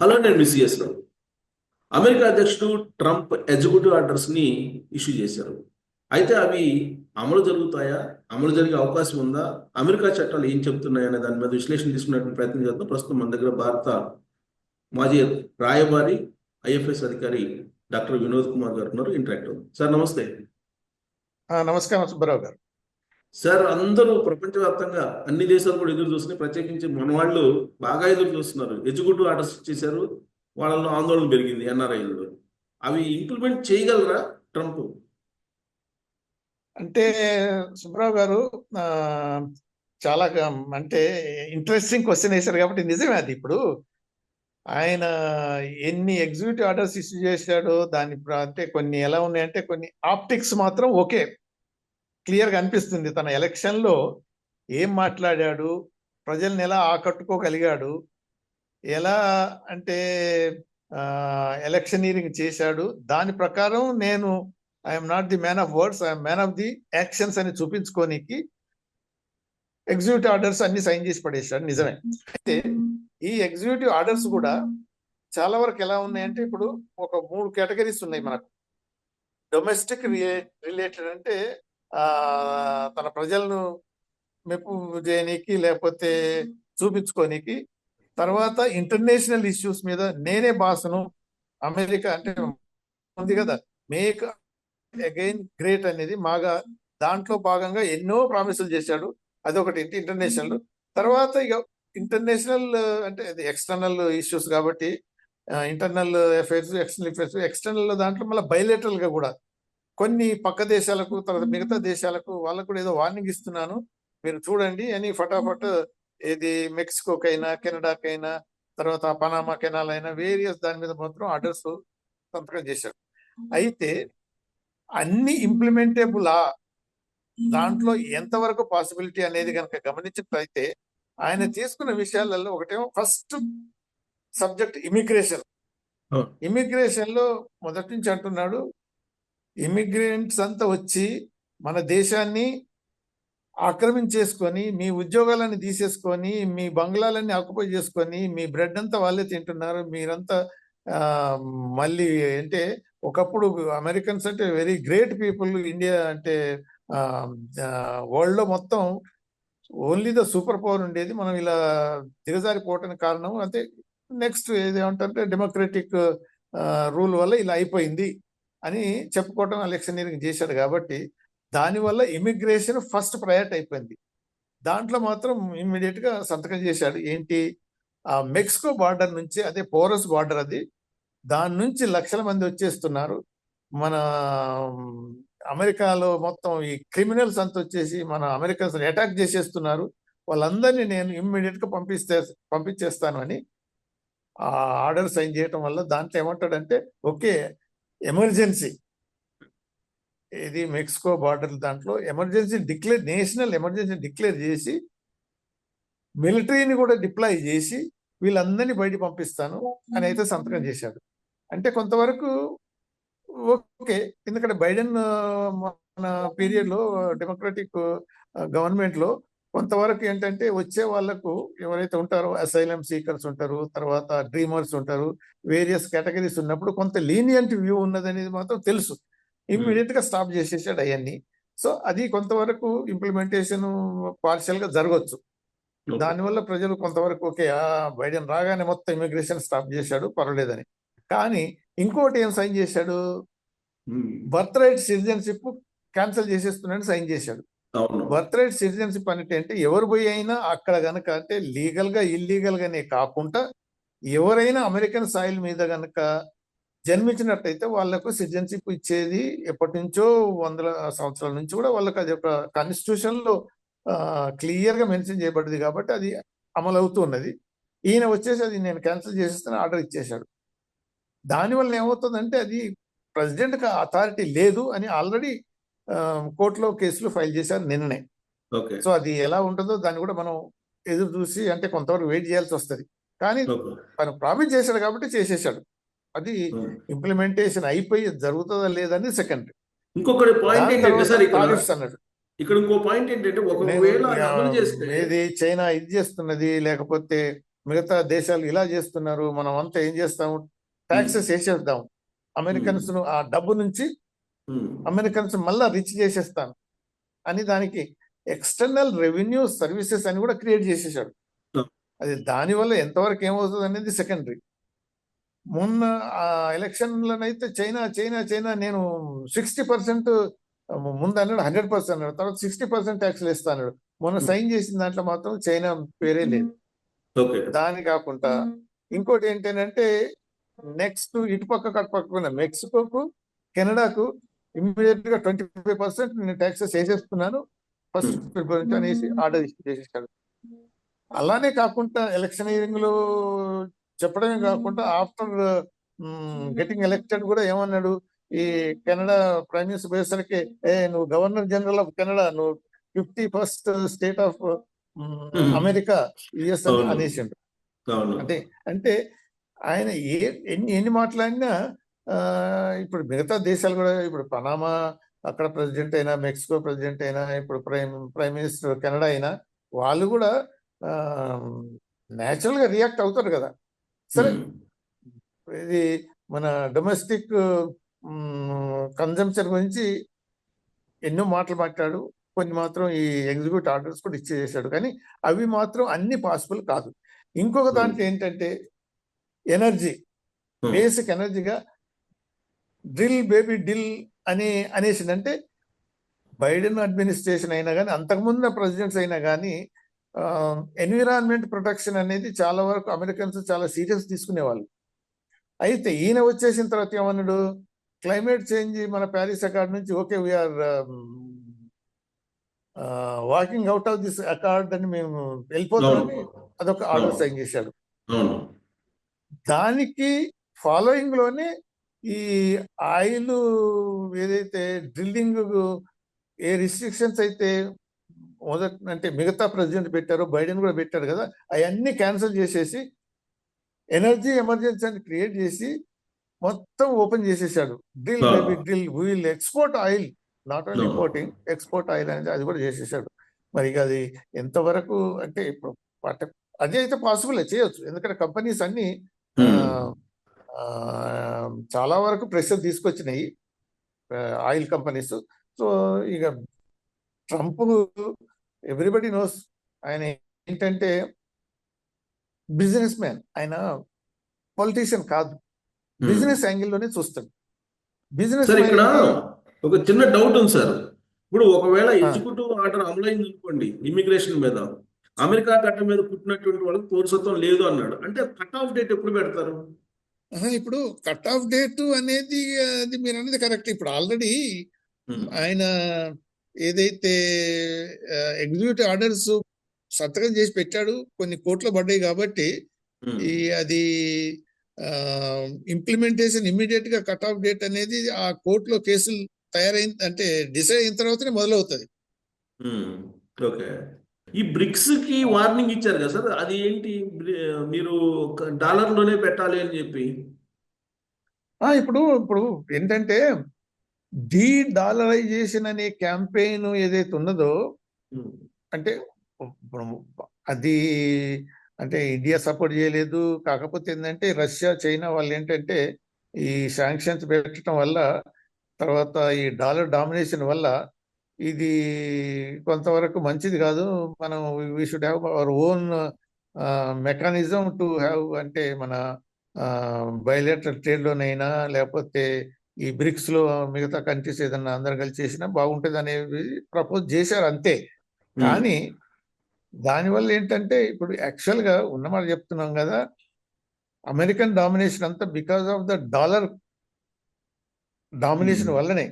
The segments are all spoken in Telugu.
హలో నేను మిస్ చేస్తున్నాను అమెరికా అధ్యక్షుడు ట్రంప్ ఎగ్జిక్యూటివ్ ఆర్డర్స్ని ఇష్యూ చేశారు. అయితే అవి అమలు జరుగుతాయా? అమలు జరిగే అవకాశం ఉందా? అమెరికా చట్టాలు ఏం చెప్తున్నాయి అనే దాని మీద విశ్లేషణ తీసుకునేటువంటి ప్రయత్నం చేద్దాం ప్రస్తుతం మన దగ్గర భారత మాజీ రాయబారి ఐఎఫ్ఎస్ అధికారి డాక్టర్ వినోద్ కుమార్ గారు ఉన్నారు. ఇంటరాక్ట్ సార్ నమస్తే. నమస్కారం సుబ్బారావు గారు. సార్ అందరూ ప్రపంచవ్యాప్తంగా అన్ని దేశాలు కూడా ఎదురు చూస్తున్నాయి. ప్రత్యేకించి మన వాళ్ళు బాగా ఎదురు చూస్తున్నారు. ఎగ్జిక్యూటివ్ ఆర్డర్స్ చేశారు వాళ్ళలో ఆందోళన పెరిగింది ఎన్ఆర్ఐలో అవి ఇంప్లిమెంట్ చేయగలరా ట్రంప్? అంటే సుబ్బారావు గారు చాలా అంటే ఇంట్రెస్టింగ్ క్వశ్చన్ వేశారు కాబట్టి నిజమే అది ఇప్పుడు. ఆయన ఎన్ని ఎగ్జిక్యూటివ్ ఆర్డర్స్ ఇష్యూ చేశాడో దాని అంటే కొన్ని ఎలా ఉన్నాయంటే కొన్ని ఆప్టిక్స్ మాత్రం ఓకే. క్లియర్గా అనిపిస్తుంది. తన ఎలక్షన్లో ఏం మాట్లాడాడు? ప్రజల్ని ఎలా ఆకట్టుకోగలిగాడు? ఎలా అంటే ఎలక్షనీరింగ్ చేశాడు? దాని ప్రకారం నేను I'm not the man of words I'm man of the actions అని చూపించుకోనికి ఎగ్జిక్యూటివ్ ఆర్డర్స్ అన్ని సైన్ చేసి పడేశాడు. నిజమే. అయితే ఈ ఎగ్జిక్యూటివ్ ఆర్డర్స్ కూడా చాలా వరకు ఎలా ఉన్నాయంటే ఇప్పుడు ఒక మూడు కేటగిరీస్ ఉన్నాయి మనకు. డొమెస్టిక్ రిలేటెడ్ అంటే తన ప్రజలను మెప్పు చేయనీకి లేకపోతే చూపించుకోనికి తర్వాత ఇంటర్నేషనల్ ఇష్యూస్ మీద నేనే బాసను. అమెరికా అంటే ఉంది కదా. మేక్ అగైన్ గ్రేట్ అనేది మాగా దాంట్లో భాగంగా ఎన్నో ప్రామిసులు చేశాడు. అదొకటి ఇంటర్నేషనల్. తర్వాత ఇక ఇంటర్నేషనల్ అంటే అది ఎక్స్టర్నల్ ఇష్యూస్ కాబట్టి internal affairs external affairs external దాంట్లో మళ్ళీ బయలేటరల్గా కూడా కొన్ని పక్క దేశాలకు తర్వాత మిగతా దేశాలకు వాళ్ళకు కూడా ఏదో వార్నింగ్ ఇస్తున్నాను. మీరు చూడండి అని ఫటాఫట్ ఇది మెక్సికోకైనా కెనడాకైనా తర్వాత పనామా కెనాల్ అయినా వేరియస్ దాని మీద మాత్రం ఆర్డర్స్ సంతకం చేశాడు అయితే అన్ని ఇంప్లిమెంటేబులా దాంట్లో ఎంతవరకు పాసిబిలిటీ అనేది కనుక గమనించినట్లయితే ఆయన తీసుకున్న విషయాలలో ఒకటేమో ఫస్ట్ సబ్జెక్ట్ ఇమిగ్రేషన్. ఇమిగ్రేషన్లో మొదటి నుంచి అంటున్నాడు ఇమిగ్రెంట్స్ అంతా వచ్చి మన దేశాన్ని ఆక్రమించేసుకొని మీ ఉద్యోగాలని తీసేసుకొని మీ బంగ్లాలన్నీ ఆక్యుపై చేసుకొని మీ బ్రెడ్ అంతా వాళ్ళే తింటున్నారు. మీరంతా మళ్ళీ అంటే ఒకప్పుడు అమెరికన్స్ అంటే వెరీ గ్రేట్ పీపుల్ ఇండియా అంటే వరల్డ్లో మొత్తం ఓన్లీ ద సూపర్ పవర్ ఉండేది. మనం ఇలా దిగజారిపోవటానికి కారణం అంటే నెక్స్ట్ ఏదేమంటారంటే డెమోక్రటిక్ రూల్ వల్ల ఇలా అయిపోయింది. అని చెప్పుకోవటం ఎలక్షనీరింగ్ చేశాడు కాబట్టి దానివల్ల ఇమిగ్రేషన్ ఫస్ట్ ప్రయారిటీ అయిపోయింది. దాంట్లో మాత్రం ఇమ్మీడియట్గా సంతకం చేశాడు. ఏంటి? ఆ మెక్సికో బార్డర్ నుంచి అదే పోరస్ బార్డర్ అది దాని నుంచి లక్షల మంది వచ్చేస్తున్నారు. మన అమెరికాలో మొత్తం ఈ క్రిమినల్స్ అంతా వచ్చేసి మన అమెరికన్స్ అటాక్ చేసేస్తున్నారు. వాళ్ళందరినీ నేను ఇమ్మీడియట్గా పంపిస్తే పంపించేస్తాను అని ఆ ఆర్డర్ సైన్ చేయటం వల్ల దాంట్లో ఏమంటాడంటే ఓకే ఎమర్జెన్సీ. ఇది మెక్సికో బార్డర్ దాంట్లో emergency declare national emergency declare చేసి మిలిటరీని కూడా డిప్లాయ్ చేసి వీళ్ళందరినీ బయట పంపిస్తాను అని అయితే సంతకం చేశాడు. అంటే కొంతవరకు ఓకే ఎందుకంటే బైడెన్ మన పీరియడ్లో డెమోక్రటిక్ గవర్నమెంట్లో కొంతవరకు ఏంటంటే వచ్చే వాళ్ళకు ఎవరైతే ఉంటారో అసైలం సీకర్స్ ఉంటారు తర్వాత డ్రీమర్స్ ఉంటారు వేరియస్ కేటగిరీస్ ఉన్నప్పుడు కొంత లీనియంట్ వ్యూ ఉన్నదనేది మాత్రం తెలుసు. ఇమ్మీడియట్గా స్టాప్ చేసేసాడు అవన్నీ. సో అది కొంతవరకు ఇంప్లిమెంటేషన్ పార్షియల్గా జరగవచ్చు దానివల్ల ప్రజలు కొంతవరకు ఓకే ఆ బైడెన్ రాగానే మొత్తం ఇమిగ్రేషన్ స్టాప్ చేశాడు పర్వాలేదని. కానీ ఇంకోటి ఏం సైన్ చేశాడు? Um, birth right citizenship cancel చేసేస్తున్నాడు సైన్ చేశాడు. బర్త్ రైట్ సిటిజన్షిప్ అంటే అంటే ఎవరు పోయి అయినా అక్కడ గనక అంటే లీగల్గా ఇల్లీగల్ గానే కాకుండా ఎవరైనా అమెరికన్ సాయిల్ మీద గనక జన్మించినట్టయితే వాళ్ళకు సిటిజన్షిప్ ఇచ్చేది ఎప్పటి నుంచో వందల సంవత్సరాల నుంచి కూడా వాళ్ళకి అది ఒక కాన్స్టిట్యూషన్లో క్లియర్గా మెన్షన్ చేయబడింది కాబట్టి అది అమలు అవుతున్నది ఈయన వచ్చేసి అది నేను క్యాన్సిల్ చేసేస్తాను ఆర్డర్ ఇచ్చేశాడు. దానివల్ల ఏమవుతుందంటే అది ప్రెసిడెంట్ అథారిటీ లేదు అని ఆల్రెడీ కోర్టులో కేసులు ఫైల్ చేశారు నిన్ననే. సో అది ఎలా ఉంటుందో దాన్ని కూడా మనం ఎదురు చూసి అంటే కొంతవరకు వెయిట్ చేయాల్సి వస్తది. కానీ తను ప్రామిస్ చేశాడు కాబట్టి చేసేసాడు. అది. ఇంప్లిమెంటేషన్ అయిపోయి జరుగుతుందా లేదని సెకండ్. ఇంకొకటి పాయింట్ ఏంటంటే సార్ ఇక్కడ అన్నాడు. ఇక్కడ ఇంకో పాయింట్ ఏంటంటే ఏది చైనా ఇది చేస్తున్నది లేకపోతే మిగతా దేశాలు ఇలా చేస్తున్నారు మనం అంతా ఏం చేస్తాము? ట్యాక్సెస్ వేసేద్దాం. అమెరికన్స్ను ఆ డబ్బు నుంచి అమెరికన్స్ మళ్ళా రిచ్ చేసేస్తాను. అని దానికి ఎక్స్టర్నల్ రెవెన్యూ సర్వీసెస్ అని కూడా క్రియేట్ చేసేసాడు Yeah. అది దానివల్ల ఎంతవరకు ఏమవుతుంది అనేది సెకండరీ మొన్న ఆ ఎలక్షన్లనైతే చైనా చైనా చైనా నేను సిక్స్టీ పర్సెంట్ ముందు అన్నాడు హండ్రెడ్ పర్సెంట్ అన్నాడు తర్వాత సిక్స్టీ పర్సెంట్ ట్యాక్స్లు ఇస్తా అన్నాడు మొన్న Hmm. సైన్ చేసిన దాంట్లో మాత్రం చైనా పేరే లేదు. ఓకే దాని కాకుండా ఇంకోటి ఏంటంటే నెక్స్ట్ ఇటు పక్క అటు పక్కన మెక్సికోకు కెనడాకు ఇమ్మీడియట్గా ట్వంటీ ఫైవ్ పర్సెంట్ నేను ట్యాక్సెస్ వేసేస్తున్నాను. ఫస్ట్ ఫిబ్రవరి అనేసి ఆర్డర్ ఇష్యూ చేసేసాడు అలానే కాకుండా ఎలక్షనీరింగ్లో చెప్పడమే కాకుండా ఆఫ్టర్ గెటింగ్ ఎలక్టెడ్ కూడా ఏమన్నాడు ఈ కెనడా ప్రైమ్ మినిస్టర్ పోయేసరికి ఏ నువ్వు గవర్నర్ జనరల్ ఆఫ్ కెనడా నువ్వు fifty first state of. America US. అనేసిండు. అంటే అంటే ఆయన ఏ ఎన్ని ఎన్ని మాట్లాడినా ఇప్పుడు మిగతా దేశాలు కూడా ఇప్పుడు పనామా అక్కడ ప్రెసిడెంట్ అయినా మెక్సికో ప్రెసిడెంట్ అయినా ఇప్పుడు ప్రైమ్ ప్రైమ్ మినిస్టర్ కెనడా అయినా వాళ్ళు కూడా న్యాచురల్గా రియాక్ట్ అవుతారు కదా. సరే ఇది మన డొమెస్టిక్ కన్జంప్షన్ గురించి ఎన్నో మాటలు మాట్లాడు. కొన్ని మాత్రం ఈ ఎగ్జిక్యూటివ్ ఆర్డర్స్ కూడా ఇచ్చేసాడు. కానీ అవి మాత్రం అన్ని పాసిబుల్ కాదు. ఇంకొక. దాంట్లో ఏంటంటే ఎనర్జీ. బేసిక్ ఎనర్జీగా డ్రిల్ బేబీ డిల్ అని అనేసిందంటే బైడెన్ అడ్మినిస్ట్రేషన్ అయినా కానీ అంతకుముందు ప్రెసిడెంట్స్ అయినా కానీ ఎన్విరాన్మెంట్ ప్రొటెక్షన్ అనేది చాలా వరకు అమెరికన్స్ చాలా సీరియస్ తీసుకునేవాళ్ళు. అయితే ఈయన వచ్చేసిన తర్వాత ఏమన్నాడు? క్లైమేట్ చేంజ్ మన ప్యారిస్ అకార్డ్ నుంచి okay we are walking out of this accord అని మేము వెళ్ళిపోతామని అదొక ఆర్డర్. సైన్ చేశాడు దానికి ఫాలోయింగ్లోనే ఈ ఆయిల్ ఏదైతే డ్రిల్లింగ్ ఏ రిస్ట్రిక్షన్స్ అయితే మొదట అంటే మిగతా ప్రెసిడెంట్ పెట్టారో బైడెన్ కూడా పెట్టాడు కదా అవన్నీ క్యాన్సిల్ చేసేసి ఎనర్జీ ఎమర్జెన్సీ అని క్రియేట్ చేసి మొత్తం ఓపెన్ చేసేసాడు. Drill drill will export oil. Not only. Importing export oil అనేది అది కూడా చేసేసాడు. మరి అది ఎంతవరకు అంటే ఇప్పుడు అది అయితే పాసిబుల్ చేయొచ్చు. ఎందుకంటే కంపెనీస్ అన్ని ఆ, చాలా వరకు ప్రెషర్ తీసుకొచ్చినాయి ఆయిల్ కంపెనీస్. సో ఇక ట్రంప్ ఎవ్రీబడి నోస్ ఆయన ఏంటంటే బిజినెస్ మ్యాన్ ఆయన పొలిటీషియన్ కాదు. బిజినెస్ యాంగిల్లోనే చూస్తాడు. బిజినెస్ ఇక్కడ ఒక చిన్న డౌట్ ఉంది సార్. ఇప్పుడు ఒకవేళ ఎగ్జిక్యూటివ్ ఆర్డర్ అమలైంది అనుకోండి ఇమిగ్రేషన్ మీద అమెరికా గడ్డ మీద పుట్టినటువంటి వాళ్ళకి పౌరసత్వం లేదు అన్నాడు. అంటే కట్ ఆఫ్ డేట్ ఎప్పుడు పెడతారు? ఇప్పుడు కట్ ఆఫ్ డేట్ అనేది అది మీరు అనేది కరెక్ట్. ఇప్పుడు ఆల్రెడీ ఆయన ఏదైతే ఎగ్జిక్యూటివ్ ఆర్డర్స్ సంతకం చేసి పెట్టాడు కొన్ని కోట్లు పడ్డాయి కాబట్టి ఈ అది ఇంప్లిమెంటేషన్ ఇమ్మీడియట్గా కట్ ఆఫ్ డేట్ అనేది ఆ కోర్టులో కేసులు తయారైన అంటే డిసైడ్ అయిన తర్వాతనే మొదలవుతుంది. ఓకే. ఈ బ్రిక్స్కి వార్నింగ్ ఇచ్చారు కదా సార్? అది ఏంటి మీరు డాలర్లోనే పెట్టాలి అని చెప్పి. ఆ, ఇప్పుడు ఇప్పుడు ఏంటంటే డీ డాలరైజేషన్ అనే క్యాంపెయిన్ ఏదైతే ఉన్నదో అంటే అది అంటే ఇండియా సపోర్ట్ చేయలేదు. కాకపోతే ఏంటంటే రష్యా చైనా వాళ్ళు ఏంటంటే ఈ శాంక్షన్స్ పెట్టడం వల్ల తర్వాత ఈ డాలర్ డామినేషన్ వల్ల ఇది కొంతవరకు మంచిది కాదు. మనం we should have our own mechanism to have అంటే మన బయలేటరల్ ట్రేడ్లోనైనా లేకపోతే ఈ బ్రిక్స్లో మిగతా కంట్రీస్ ఏదన్నా అందరు కలిసి చేసినా బాగుంటుంది అనేవి ప్రపోజ్ చేశారు అంతే. కానీ దానివల్ల ఏంటంటే ఇప్పుడు యాక్చువల్గా ఉన్నమాట చెప్తున్నాం కదా అమెరికన్ డామినేషన్ అంతా because of the dollar domination. వల్లనే.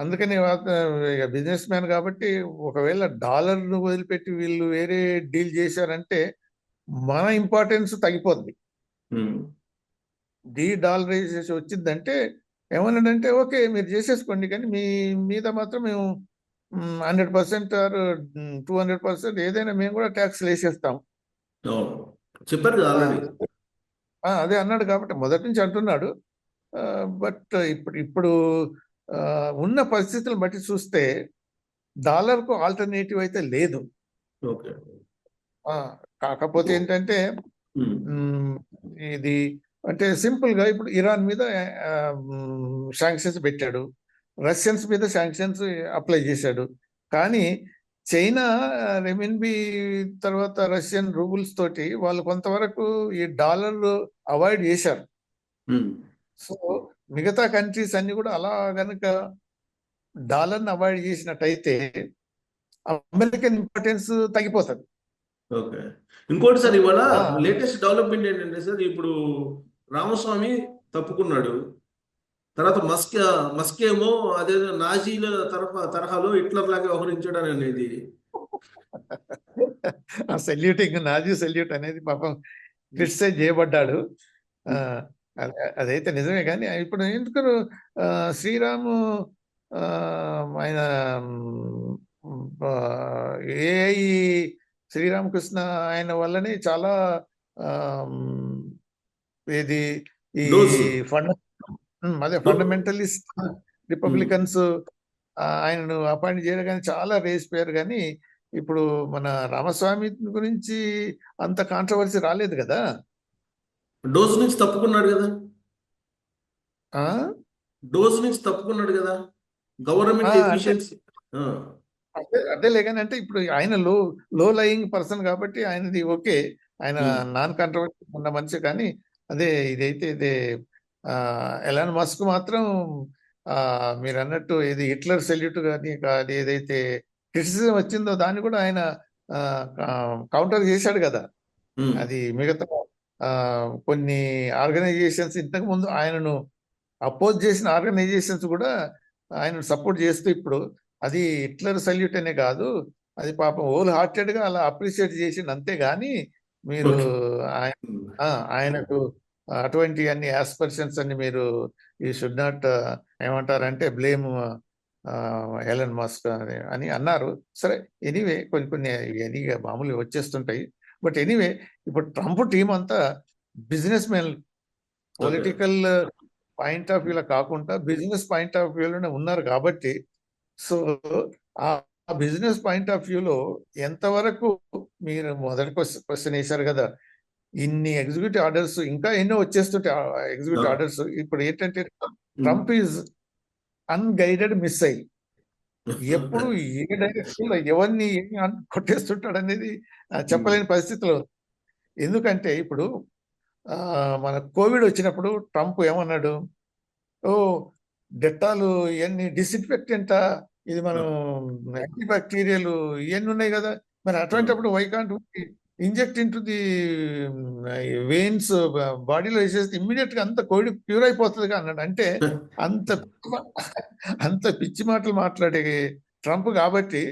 అందుకని బిజినెస్ మ్యాన్ కాబట్టి ఒకవేళ డాలర్ను వదిలిపెట్టి వీళ్ళు వేరే డీల్ చేశారంటే మన ఇంపార్టెన్స్ తగ్గిపోద్ది. డీ డాలరైజేషన్ వచ్చిందంటే ఏమన్నాడంటే ఓకే మీరు చేసేసుకోండి కానీ మీ మీద మాత్రం మేము hundred percent or two hundred percent ఏదైనా మేము కూడా ట్యాక్స్ వేసేస్తాం. చెప్పారు అదే అన్నాడు కాబట్టి మొదటి నుంచి అంటున్నాడు. బట్ ఇప్పుడు ఇప్పుడు ఉన్న పరిస్థితులను బట్టి చూస్తే డాలర్కు ఆల్టర్నేటివ్ అయితే లేదు. కాకపోతే ఏంటంటే ఇది అంటే సింపుల్గా ఇప్పుడు ఇరాన్ మీద శాంక్షన్స్ పెట్టాడు. రష్యన్స్ మీద శాంక్షన్స్ అప్లై చేశాడు. కానీ చైనా రెమిన్బి తర్వాత రష్యన్ రూబుల్స్ తోటి వాళ్ళు కొంతవరకు ఈ డాలర్ అవాయిడ్ చేశారు. సో మిగతా కంట్రీస్ అన్ని కూడా అలా గనుక డాలర్ని అవాయిడ్ చేసినట్టయితే అమెరికన్ ఇంపార్టెన్స్ తగ్గిపోతుంది. ఓకే. ఇంకోటి సార్ ఇవాళ. లేటెస్ట్ డెవలప్మెంట్ ఏంటంటే సార్ ఇప్పుడు రామస్వామి తప్పుకున్నాడు. తర్వాత మస్క్ మస్క్ ఏమో అదే నాజీల తరఫా తరహాలో హిట్లర్ లాగా వ్యవహరించడం అనేది. ఆ సెల్యూటింగ్ నాజీ సెల్యూట్ అనేది పాపం క్రిటిసైజ్ చేయబడ్డాడు. అదైతే నిజమే కానీ ఇప్పుడు ఎందుకు శ్రీరాము ఆయన ఏఐ శ్రీరామకృష్ణ ఆయన వల్లనే చాలా ఇది ఈ. ఫండ అదే ఫండమెంటలిస్ట్ రిపబ్లికన్స్ ఆయనను అపాయింట్ చేయడం కానీ చాలా రేసిపోయారు కానీ ఇప్పుడు మన రామస్వామి గురించి అంత కాంట్రవర్సీ రాలేదు కదా. డోస్ నుంచి తప్పుకున్నాడు కదా. ఆ? డోస్ నుంచి తప్పుకున్నాడు కదా. గవర్నమెంట్ ఎఫిషియన్సీ అదే అదేలే కానీ అంటే ఇప్పుడు ఆయన లో లో లయింగ్ పర్సన్ కాబట్టి ఆయనది ఓకే. ఆయన. నాన్ కాంట్రవర్సీ ఉన్న మనిషి కానీ అదే ఇదైతే ఇదే ఎలాన్ మస్క్ మాత్రం ఆ, మీరు అన్నట్టు ఇది హిట్లర్ సెల్యూట్ కానీ అది ఏదైతే క్రిటిసిజం వచ్చిందో దాన్ని కూడా ఆయన కౌంటర్ చేశాడు కదా. అది మిగతా కొన్ని ఆర్గనైజేషన్స్ ఇంతకు ముందు ఆయనను అపోజ్ చేసిన ఆర్గనైజేషన్స్ కూడా ఆయనను సపోర్ట్ చేస్తూ ఇప్పుడు అది హిట్లర్ సల్యూట్ అనే కాదు. అది పాపం హోల్ హార్టెడ్గా అలా అప్రిషియేట్ చేసిండు అంతేగాని మీరు ఆయన ఆయనకు అటువంటి అన్ని ఆస్పర్షన్స్ అన్ని మీరు ఈ షుడ్ నాట్ ఏమంటారంటే బ్లేమ్ ఎలన్ మస్క్ అని అని అన్నారు. సరే ఎనీవే కొన్ని కొన్ని ఇవన్నీ ఇక మామూలుగా వచ్చేస్తుంటాయి. బట్ ఎనీవే ఇప్పుడు ట్రంప్ టీం అంతా business men political point of వ్యూలో కాకుండా బిజినెస్ పాయింట్ ఆఫ్ వ్యూలోనే ఉన్నారు కాబట్టి సో ఆ బిజినెస్ పాయింట్ ఆఫ్ వ్యూలో ఎంతవరకు మీరు మొదటి క్వశ్చన్ వేశారు కదా ఇన్ని ఎగ్జిక్యూటివ్ ఆర్డర్స్ ఇంకా ఎన్నో వచ్చేస్తుంటాయి ఎగ్జిక్యూటివ్. ఆర్డర్స్. ఇప్పుడు ఏంటంటే ట్రంప్ ఈజ్ అన్గైడెడ్ మిస్సైల్. ఎప్పుడు ఏ డైరెక్షన్లో ఎవరిని కొట్టేస్తుంటాడు అనేది చెప్పలేని పరిస్థితిలో. ఎందుకంటే ఇప్పుడు మన కోవిడ్ వచ్చినప్పుడు ట్రంప్ ఏమన్నాడు? ఓ డెట్టాలు ఇవన్నీ డిస్ఇన్ఫెక్టెంటా ఇది మనం యాంటీ బ్యాక్టీరియల్ ఇవన్నీ ఉన్నాయి కదా. మరి అటువంటిప్పుడు why can't inject into the veins బాడీలో వేసేస్తే ఇమ్మీడియట్గా అంత కోవిడ్ క్యూర్ అయిపోతుంది అన్నాడు అంటే అంత అంత పిచ్చి మాటలు మాట్లాడే ట్రంప్ కాబట్టి